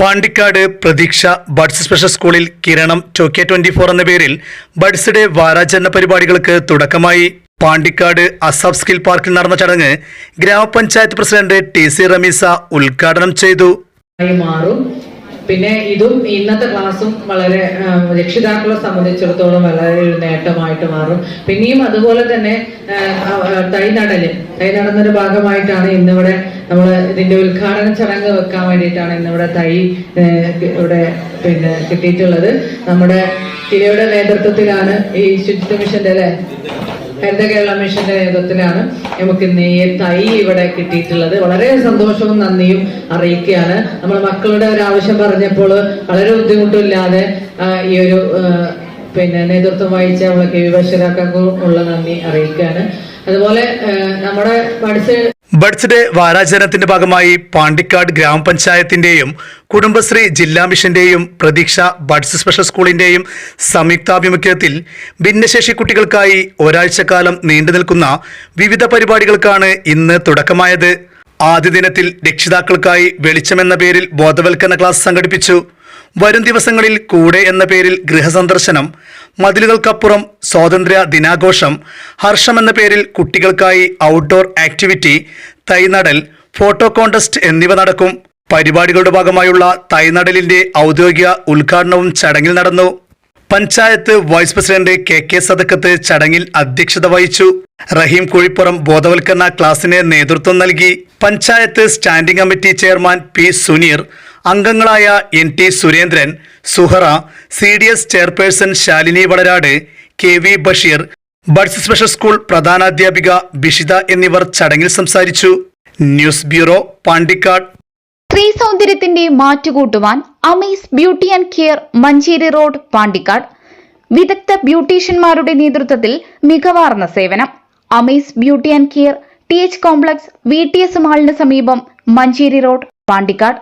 പാണ്ടിക്കാട് പ്രതീക്ഷ buds special സ്കൂളിൽ കിരണം ടോക്കിയ ട്വന്റി ഫോർ എന്ന പേരിൽ ബഡ്സ് ഡേ വാരാചരണ പരിപാടികൾക്ക് തുടക്കമായി. പാണ്ടിക്കാട് അസാബ് സ്കിൽ പാർക്കിൽ നടന്ന ചടങ്ങ് ഗ്രാമപഞ്ചായത്ത് പ്രസിഡന്റ് ടി സി റമീസ ഉദ്ഘാടനം ചെയ്തു. മാറും. പിന്നെ ഇതും ഇന്നത്തെ ക്ലാസ്സും വളരെ രക്ഷിതാക്കളെ സംബന്ധിച്ചിടത്തോളം വളരെ ഒരു നേട്ടമായിട്ട് മാറും. പിന്നെയും അതുപോലെ തന്നെ തൈ നടൽ. തൈ നടന്നൊരു ഭാഗമായിട്ടാണ് ഇന്നിവിടെ നമ്മൾ ഇതിന്റെ ഉദ്ഘാടന ചടങ്ങ് വെക്കാൻ വേണ്ടിയിട്ടാണ് ഇന്നിവിടെ തൈ ഇവിടെ പിന്നെ കിട്ടിയിട്ടുള്ളത്. നമ്മുടെ തിരയുടെ നേതൃത്വത്തിലാണ് ഈ ശുചിത്വ മിഷന്റെ അല്ലെ? ഹരിത കേരള മിഷന്റെ നേതൃത്വത്തിലാണ് നമുക്ക് ഇന്ന് ഈ തൈ ഇവിടെ കിട്ടിയിട്ടുള്ളത്. വളരെ സന്തോഷവും നന്ദിയും അറിയിക്കുകയാണ്. നമ്മൾ മക്കളുടെ ഒരു ആവശ്യം പറഞ്ഞപ്പോൾ വളരെ ബുദ്ധിമുട്ടില്ലാതെ ഈ ഒരു പിന്നെ നേതൃത്വം വഹിച്ച നമ്മളെ കെ ഉള്ള നന്ദി അറിയിക്കുകയാണ്. അതുപോലെ നമ്മുടെ ബഡ്സ് ബഡ്സ് ഡേ വാരാചരണത്തിന്റെ ഭാഗമായി പാണ്ടിക്കാട് ഗ്രാമപഞ്ചായത്തിന്റെയും കുടുംബശ്രീ ജില്ലാ മിഷന്റെയും പ്രതീക്ഷ ബഡ്സ് സ്പെഷ്യൽ സ്കൂളിന്റെയും സംയുക്താഭിമുഖ്യത്തിൽ ഭിന്നശേഷി കുട്ടികൾക്കായി ഒരാഴ്ചക്കാലം നീണ്ടു നിൽക്കുന്ന വിവിധ പരിപാടികൾക്കാണ് ഇന്ന് തുടക്കമായത്. ആദ്യ ദിനത്തിൽ രക്ഷിതാക്കൾക്കായി വെളിച്ചമെന്ന പേരിൽ ബോധവൽക്കരണ ക്ലാസ് സംഘടിപ്പിച്ചു. വരും ദിവസങ്ങളിൽ കൂടെ എന്ന പേരിൽ ഗൃഹസന്ദർശനം മതിലുകൾക്കപ്പുറം സ്വാതന്ത്ര്യ ദിനാഘോഷം ഹർഷം എന്ന പേരിൽ കുട്ടികൾക്കായി ഔട്ട്ഡോർ ആക്ടിവിറ്റി തൈനടൽ ഫോട്ടോ കോണ്ടസ്റ്റ് എന്നിവ നടക്കും. പരിപാടികളുടെ ഭാഗമായുള്ള തൈനടലിന്റെ ഔദ്യോഗിക ഉദ്ഘാടനവും ചടങ്ങിൽ നടന്നു. Panchayat vice president K K Sadakkath ചടങ്ങിൽ അധ്യക്ഷത വഹിച്ചു. റഹീം കുഴിപ്പുറം ബോധവൽക്കരണ ക്ലാസിന് നേതൃത്വം നൽകി. Panchayat standing committee chairman P Suneer അംഗങ്ങളായ N T Surendran Suhara C D S chairperson Shalini Valarad K V Basheer buds special school പ്രധാനാധ്യാപിക Bishitha എന്നിവർ ചടങ്ങിൽ സംസാരിച്ചു. News bureau Pandikkad. സ്ത്രീ സൗന്ദര്യത്തിന്റെ മാറ്റുകൂട്ടുവാൻ Amees beauty and care Manjeri road Pandikkad. വിദഗ്ധ ബ്യൂട്ടീഷ്യന്മാരുടെ നേതൃത്വത്തിൽ മികവാർന്ന സേവനം. Amees beauty and care T H complex V T S മാളിന് സമീപം മഞ്ചേരി റോഡ് പാണ്ടിക്കാട്.